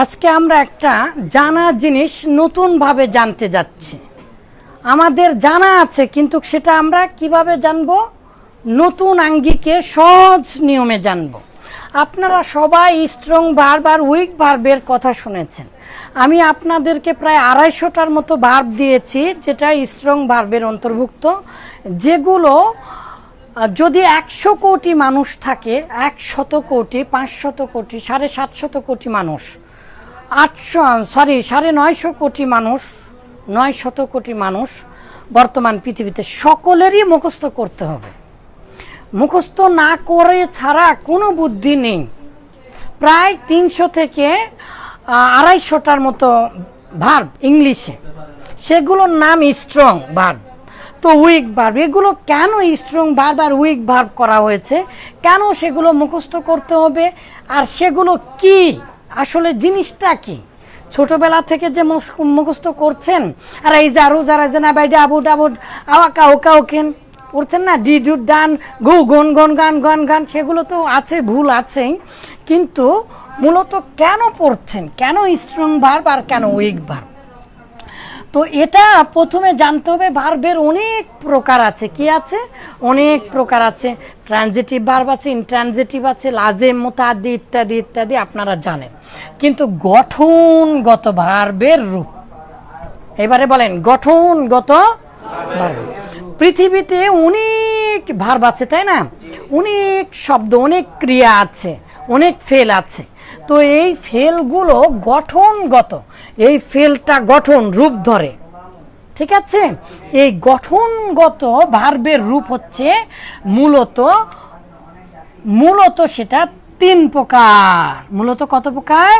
আজকে আমরা একটা জানা জিনিস নতুনভাবে জানতে যাচ্ছি। আমাদের জানা আছে, কিন্তু সেটা আমরা কীভাবে জানব? নতুন আঙ্গিকে সহজ নিয়মে জানব। আপনারা সবাই স্ট্রং ভার্ব আর উইক ভার্বের কথা শুনেছেন। আমি আপনাদেরকে প্রায় আড়াইশোটার মতো ভার্ব দিয়েছি, যেটা স্ট্রং ভার্বের অন্তর্ভুক্ত। যেগুলো, যদি একশো কোটি মানুষ থাকে, একশত কোটি, পাঁচশত কোটি, সাড়ে সাতশত কোটি মানুষ আটশো সরি সাড়ে নয়শো কোটি মানুষ নয় শত কোটি মানুষ বর্তমান পৃথিবীতে সকলেরই মুখস্থ করতে হবে। মুখস্থ না করে ছাড়া কোনো বুদ্ধি নেই। প্রায় তিনশো থেকে আড়াইশোটার মতো ভার্ব ইংলিশে। সেগুলোর নাম স্ট্রং ভার্ব তো উইক ভার্ব এগুলো কেন স্ট্রং ভার্ব আর উইক ভার্ব করা হয়েছে? কেন সেগুলো মুখস্থ করতে হবে? আর সেগুলো কি? আসলে জিনিসটা কি? ছোটবেলা থেকে যে মুখস্থ করছেন, আর এই জারু যারা যে না বাইডে আবু ডাবুড আওয়াকা কাউ কেন পড়ছেন না? ডি ডু ডান, গু গন গন গান গান গান, সেগুলো তো আছে, ভুল আছেই। কিন্তু মূলত কেন পড়ছেন? কেন স্ট্রং ভার্ব আর কেন উইক ভার্ব তো এটা প্রথমে জানতে হবে ভার্বের অনেক প্রকার আছে। কি আছে? অনেক প্রকার আছে। ট্রানজিটিভ ভার্ব আছে ইনট্রানজিটিভ আছে, লাজেম মোতাদি ইত্যাদি ইত্যাদি আপনারা জানেন। কিন্তু গঠনগত ভার্বের রূপ। এবারে বলেন, গঠনগত ভার্ব পৃথিবীতে অনেক ভার্ব আছে, তাই না? অনেক শব্দ, অনেক ক্রিয়া আছে, অনেক ফেল আছে। তো এই ফেলগুলো গঠনগত। এই ফেলটা গঠন রূপ ধরে। ঠিক আছে? এই গঠনগত ভার্বের রূপ হচ্ছে মূলত মূলত সেটা তিন প্রকার। মূলত কত প্রকার?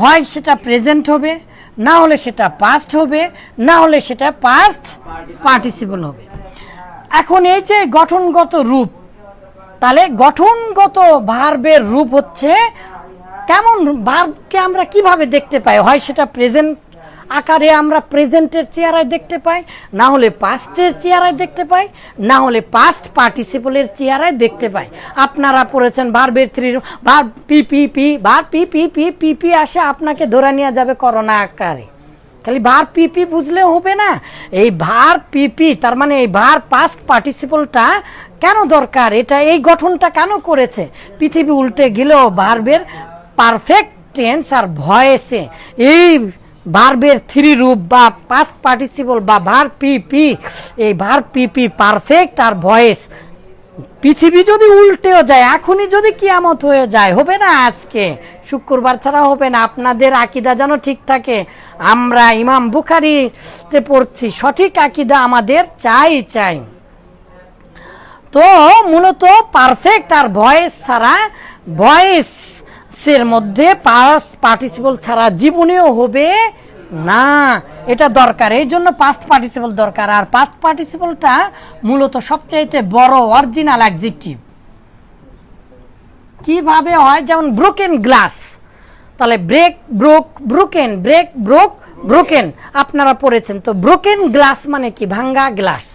হয় সেটা প্রেজেন্ট হবে, না হলে সেটা পাস্ট হবে, না হলে সেটা পাস্ট পার্টিসিপল হবে। এখন এই যে গঠনগত রূপ তাহলে গঠনগত ভার্বের রূপ হচ্ছে কেমন ভার্বকে আমরা কীভাবে দেখতে পাই? হয় সেটা প্রেজেন্ট আকারে আমরা প্রেজেন্টের চেহারায় দেখতে পাই, না হলে পাস্টের চেহারায় দেখতে পাই, না হলে পাস্ট পার্টিসিপলের চেহারায় দেখতে পাই। আপনারা পড়েছেন ভার্বের three verb P P P verb P P P P P আসে আপনাকে ধরে নেওয়া যাবে করোনা আকারে। খালি ভার পিপি বুঝলে হবে না। এই ভার পিপি, তার মানে এই ভার পাস্ট পার্টিসিপলটা কেন দরকার? এটা এই গঠনটা কেন করেছে? পৃথিবী উল্টে গেলেও ভার্বের পারফেক্ট টেন্স আর ভয়েসে এই ভার্বের থ্রি রূপ বা পাস্ট পার্টিসিপল বা ভার পিপি, এই ভার পিপি পারফেক্ট আর ভয়েস পৃথিবী যদি উল্টেও যায়, এখনই যদি কিয়ামত হয়ে যায়, হবে না আজকে? শুক্রবার ছাড়া হবে না। আপনাদের আকিদা যেন ঠিক থাকে। আমরা ইমাম বুখারিতে পড়ছি, সঠিক আকিদা আমাদের চাই চাই। তো মূলত পারফেক্ট আর ভয়েস ছাড়া, ভয়েসের মধ্যে পার্টিসিপল ছাড়া জীবনেও হবে না, এটা দরকার। এই জন্য পাস্ট পার্টিসিপল দরকার। আর পাস্ট পার্টিসিপলটা মূলত সবচাইতে বড় অরিজিনাল অ্যাডজেক্টিভ কীভাবে হয়? যেমন ব্রোকেন গ্লাস তাহলে break broke broken break broke broken আপনারা পড়েছেন। তো ব্রোকেন গ্লাস মানে কি? ভাঙ্গা গ্লাস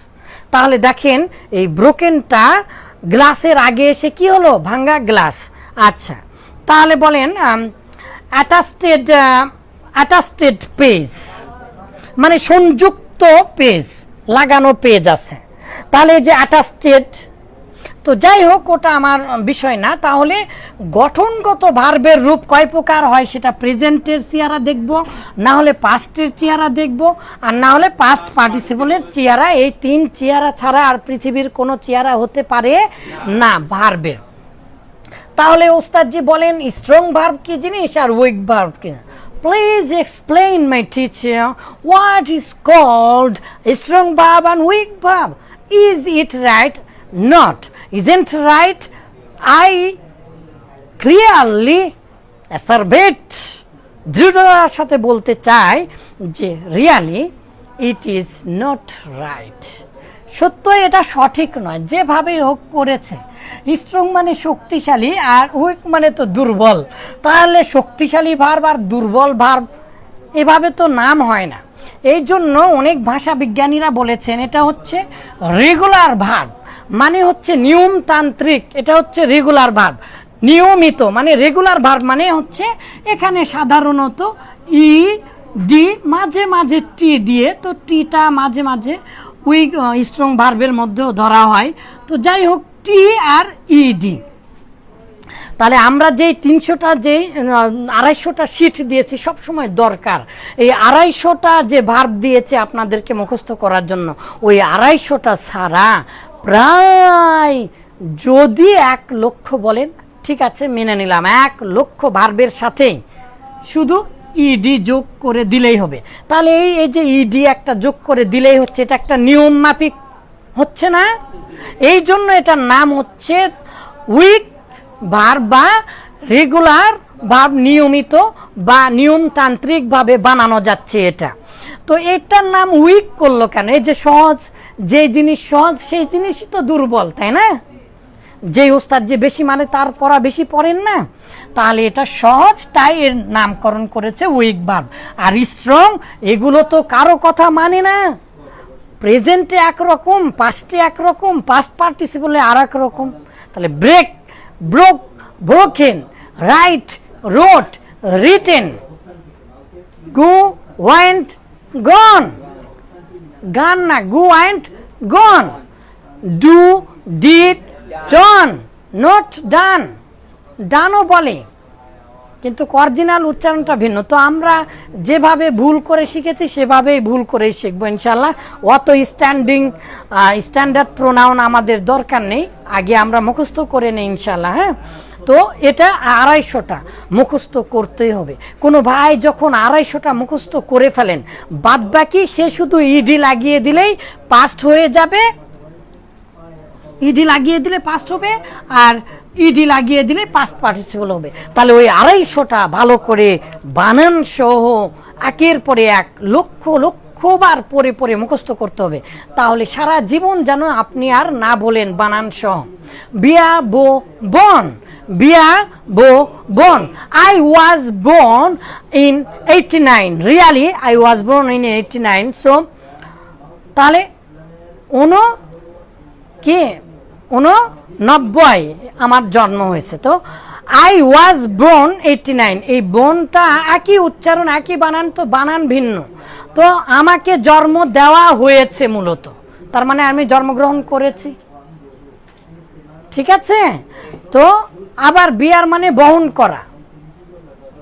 তাহলে দেখেন, এই ব্রোকেনটা গ্লাসের আগে এসে কি হলো? ভাঙ্গা গ্লাস আচ্ছা তাহলে বলেন অ্যাটাস্টেড অ্যাটাস্টেড পেজ মানে সংযুক্ত পেজ লাগানো পেজ আছে। তাহলে যে অ্যাটাস্টেড তো যাই হোক, ওটা আমার বিষয় না। তাহলে গঠনগত ভার্বের রূপ কয় প্রকার হয় সেটা প্রেজেন্টের চেহারা দেখব, না হলে পাস্টের চেহারা দেখব, আর না হলে পাস্ট পার্টিসিপলের চেহারা, এই তিন চেহারা ছাড়া আর পৃথিবীর কোনো চেহারা হতে পারে না ভার্বের। তাহলে ওস্তাদজি বলেন স্ট্রং ভার্ব কি জিনিস আর উইক ভার্ব কি? Please explain my teacher what is called strong verb and weak verb is it right not isn't right I clearly asseverate দৃঢ়তার সাথে বলতে চাই যে really it is not right সত্য এটা সঠিক নয়। যেভাবে হোক করেছে। স্ট্রং মানে শক্তিশালী আর উইক মানে তো দুর্বল। তাহলে শক্তিশালী ভার্ব আর দুর্বল ভার্ব এভাবে তো নাম হয় না। এই জন্য অনেক ভাষা বিজ্ঞানীরা বলেছেন, এটা হচ্ছে রেগুলার ভার্ব মানে হচ্ছে নিয়মতান্ত্রিক, এটা হচ্ছে রেগুলার ভার্ব নিয়মিত মানে রেগুলার ভার্ব মানে হচ্ছে এখানে সাধারণত ই, ডি, মাঝে মাঝে টি দিয়ে, তো টিটা মাঝে মাঝে উইক স্ট্রং ভার্বের মধ্যেও ধরা হয়। তো যাই হোক, টি আর ইডি তাহলে আমরা যে তিনশোটা যে আড়াইশোটা সিট দিয়েছি সব সময় দরকার। এই আড়াইশোটা যে ভার্ব দিয়েছে আপনাদেরকে মুখস্থ করার জন্য, ওই আড়াইশোটা ছাড়া প্রায় যদি এক লক্ষ বলেন, ঠিক আছে, মেনে নিলাম, এক লক্ষ ভার্বের সাথেই। শুধু ইডি যোগ করে দিলেই হবে। তাহলে এই এই যে ইডি একটা যোগ করে দিলেই হচ্ছে, এটা একটা নিয়ম মাফিক। হচ্ছে না? এই জন্য এটার নাম হচ্ছে উইক ভার বা রেগুলার ভাব নিয়মিত বা নিয়মতান্ত্রিকভাবে বানানো যাচ্ছে এটা। তো এটার নাম উইক করল কেন? এই যে সহজ, যে জিনিস সহজ, সেই জিনিসই তো দুর্বল, তাই না? যে ওস্তাদ যে বেশি মানে তার পড়া বেশি পড়েন না, তাহলে এটা সহজ, তাই এর নামকরণ করেছে উইক ভার্ব আর স্ট্রং এগুলো তো কারও কথা মানে না। প্রেজেন্টে একরকম পাস্টে একরকম পাস্ট পার্টিসিপলে আর এক রকম। তাহলে break broke broken write wrote written go went gone gone না go and gone do did done not done ডানও বলে। কিন্তু অরিজিনাল উচ্চারণটা ভিন্ন। তো আমরা যেভাবে ভুল করে শিখেছি, সেভাবেই ভুল করেই শিখব ইনশাল্লাহ অত স্ট্যান্ডিং স্ট্যান্ডার্ড প্রোনাউন আমাদের দরকার নেই। আগে আমরা মুখস্থ করে নেই ইনশাল্লাহ হ্যাঁ? তো এটা আড়াইশোটা মুখস্থ করতেই হবে। কোনো ভাই যখন আড়াইশোটা মুখস্থ করে ফেলেন বাদ বাকি সে শুধু ইডি লাগিয়ে দিলেই পাস্ট হয়ে যাবে ইডি লাগিয়ে দিলে পাস্ট হবে আর ইডি লাগিয়ে দিলে পাস্ট পার্টিসিপল হবে। তাহলে ওই আড়াইশোটা ভালো করে বানান সহ একের পরে এক লক্ষ লক্ষবার পরে পরে মুখস্থ করতে হবে। তাহলে সারা জীবন যেন আপনি আর না বলেন বানান সহ। বিয়া বো born, bear bore born. I was born in eighty nine really I was born in eighty nine so তাহলে উনো কে উননব্বই আমার জন্ম হয়েছে। তো I was born eighty nine এই বোনটা একই উচ্চারণ, একই বানান, তো বানান ভিন্ন। তো আমাকে জন্ম দেওয়া হয়েছে মূলত। তার মানে আমি জন্মগ্রহণ করেছি। ঠিক আছে? তো আবার বিয়ার মানে বহন করা।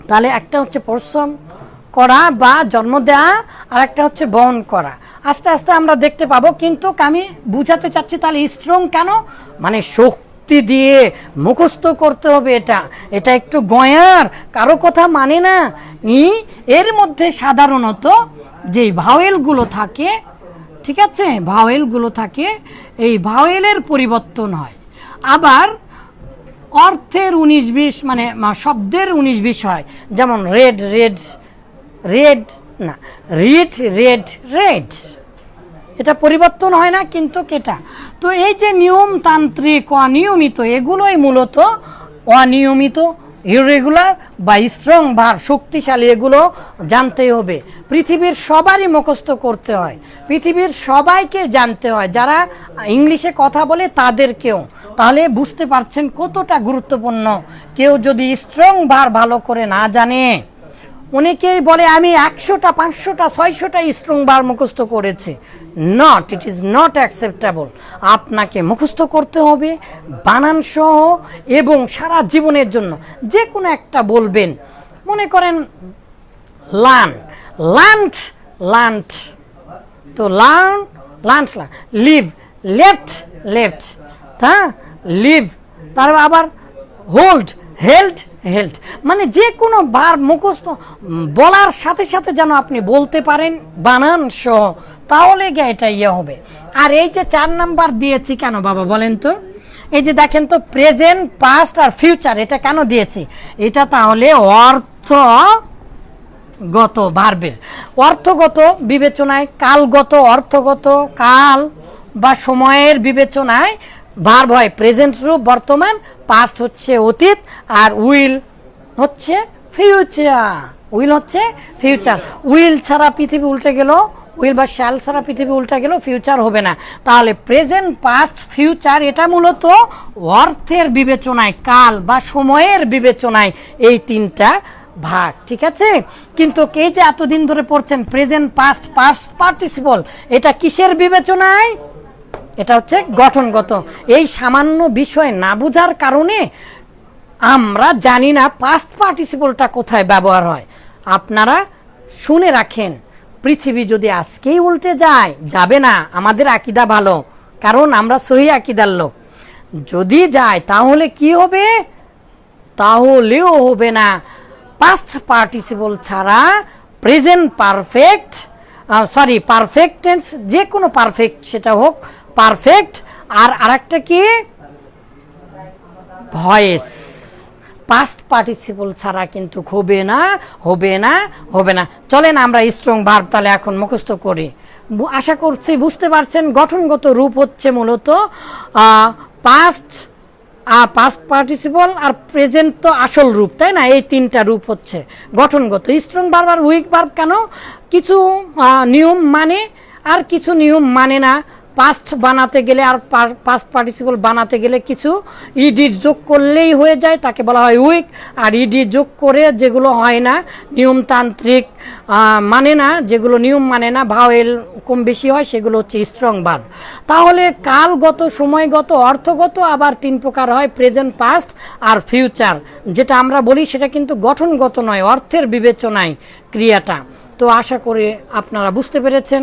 তাহলে একটা হচ্ছে পরিশ্রম করা বা জন্ম দেওয়া আর একটা হচ্ছে বহন করা। আস্তে আস্তে আমরা দেখতে পাবো, কিন্তু আমি বুঝাতে চাচ্ছি তাহলে স্ট্রং কেন? মানে শক্তি দিয়ে মুখস্থ করতে হবে এটা। এটা একটু গয়ার, কারও কথা মানে না। ই, এর মধ্যে সাধারণত যে ভাওয়েলগুলো থাকে, ঠিক আছে? ভাওয়েলগুলো থাকে, এই ভাওয়েলের পরিবর্তন হয়। আবার অর্থের উনিশ বিশ মানে শব্দের উনিশ বিশ হয়। যেমন রেড রেড রেড না রিড রেড রেড এটা পরিবর্তন হয় না, কিন্তু কেটা? তো এই যে নিয়মতান্ত্রিক, অনিয়মিত, এগুলোই মূলত অনিয়মিত ইরেগুলার বা স্ট্রং ভার শক্তিশালী এগুলো জানতেই হবে। পৃথিবীর সবারই মুখস্থ করতে হয়। পৃথিবীর সবাইকে জানতে হয়। যারা ইংলিশে কথা বলে তাদেরকেও। তাহলে বুঝতে পারছেন কতটা গুরুত্বপূর্ণ। কেউ যদি স্ট্রং ভার ভালো করে না জানে অনেকেই বলে, আমি একশোটা, পাঁচশোটা, ছয়শোটা স্ট্রং বার মুখস্থ করেছি। Not it is not acceptable আপনাকে মুখস্থ করতে হবে, বানান সহ, এবং সারা জীবনের জন্য। যে কোনো একটা বলবেন। মনে করেন, লান। Learnt learnt. তো learn learnt leave, left left. হ্যাঁ? লিভ। তারপর আবার হোল্ড। হেল্ড হেল্ড মানে যে কোনো বার মুখস্থ বলার সাথে সাথে যেন আপনি বলতে পারেন, বানান সহ, তাহলে গিয়ে এটা ইয়ে হবে। আর এই যে চার নাম্বার দিয়েছি কেন বাবা বলেন তো? এই যে দেখেন তো প্রেজেন্ট পাস্ট আর ফিউচার এটা কেন দিয়েছি? এটা তাহলে অর্থ গত ভার্বের অর্থগত বিবেচনায়, কালগত অর্থগত, কাল বা সময়ের বিবেচনায় ভার্ব হয় প্রেজেন্ট রূপ, বর্তমান পাস্ট হচ্ছে অতীত, আর উইল হচ্ছে ফিউচার উইল হচ্ছে ফিউচার উইল ছাড়া পৃথিবী উল্টে গেল উইল বা শ্যাল ছাড়া পৃথিবী উল্টে গেলেও ফিউচার হবে না। তাহলে প্রেজেন্ট পাস্ট ফিউচার এটা মূলত অর্থের বিবেচনায়, কাল বা সময়ের বিবেচনায় এই তিনটা ভাগ, ঠিক আছে? কিন্তু এই যে এতদিন ধরে পড়ছেন? প্রেজেন্ট পাস্ট পাস্ট পার্টিসিপল এটা কিসের বিবেচনায়? এটা হচ্ছে গঠনগত। এই সামান্য বিষয় না বোঝার কারণে আমরা জানি না পাস্ট পার্টিসিপলটা কোথায় ব্যবহার হয়। আপনারা শুনে রাখেন, পৃথিবী যদি আজকেই উল্টে যায়, যাবে না, আমাদের আকিদা ভালো, কারণ আমরা সহি আকিদার লোক। যদি যায়, তাহলে কি হবে? তাহলেও হবে না। পাস্ট পার্টিসিপল ছাড়া present perfect sorry perfect tense যে কোনো পারফেক্ট সেটা হোক পারফেক্ট আর আরেকটা কি? ভয়েস পাস্ট পার্টিসিপল ছাড়া কিন্তু হবে না হবে না হবে না। চলেন আমরা স্ট্রং ভার্ব তাহলে এখন মুখস্থ করি। আশা করছি বুঝতে পারছেন, গঠনগত রূপ হচ্ছে মূলত পাস্ট আর পাস্ট পার্টিসিপল আর প্রেজেন্ট তো আসল রূপ, তাই না? এই তিনটা রূপ হচ্ছে। গঠনগত স্ট্রং ভার্ব আর উইক ভার্ব কেন? কিছু নিয়ম মানে আর কিছু নিয়ম মানে না। পাস্ট বানাতে গেলে আর পাস্ট পার্টিসিপল বানাতে গেলে কিছু ইডি যোগ করলেই হয়ে যায়। তাকে বলা হয় উইক আর ইডি যোগ করে যেগুলো হয় না, নিয়মতান্ত্রিক মানে না, যেগুলো নিয়ম মানে না ভাওয়েল কম বেশি হয়, সেগুলো হচ্ছে স্ট্রং ভার্ব তাহলে কালগত, সময়গত, অর্থগত আবার তিন প্রকার হয় প্রেজেন্ট পাস্ট আর ফিউচার যেটা আমরা বলি, সেটা কিন্তু গঠনগত নয়, অর্থের বিবেচনায় ক্রিয়াটা। তো আশা করে আপনারা বুঝতে পেরেছেন।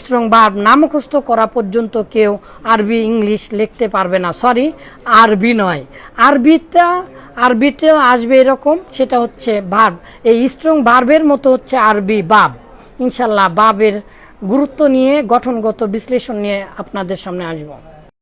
স্ট্রং বার্ব না মুখস্থ করা পর্যন্ত কেউ আরবি, ইংলিশ লিখতে পারবে না। সরি আরবি নয়। আরবিটা আরবিতেও আসবে এরকম, সেটা হচ্ছে ভার্ব। এই স্ট্রং বার্বের মতো হচ্ছে আরবি বাব ইনশাল্লাহ বাবের গুরুত্ব নিয়ে গঠনগত বিশ্লেষণ নিয়ে আপনাদের সামনে আসব।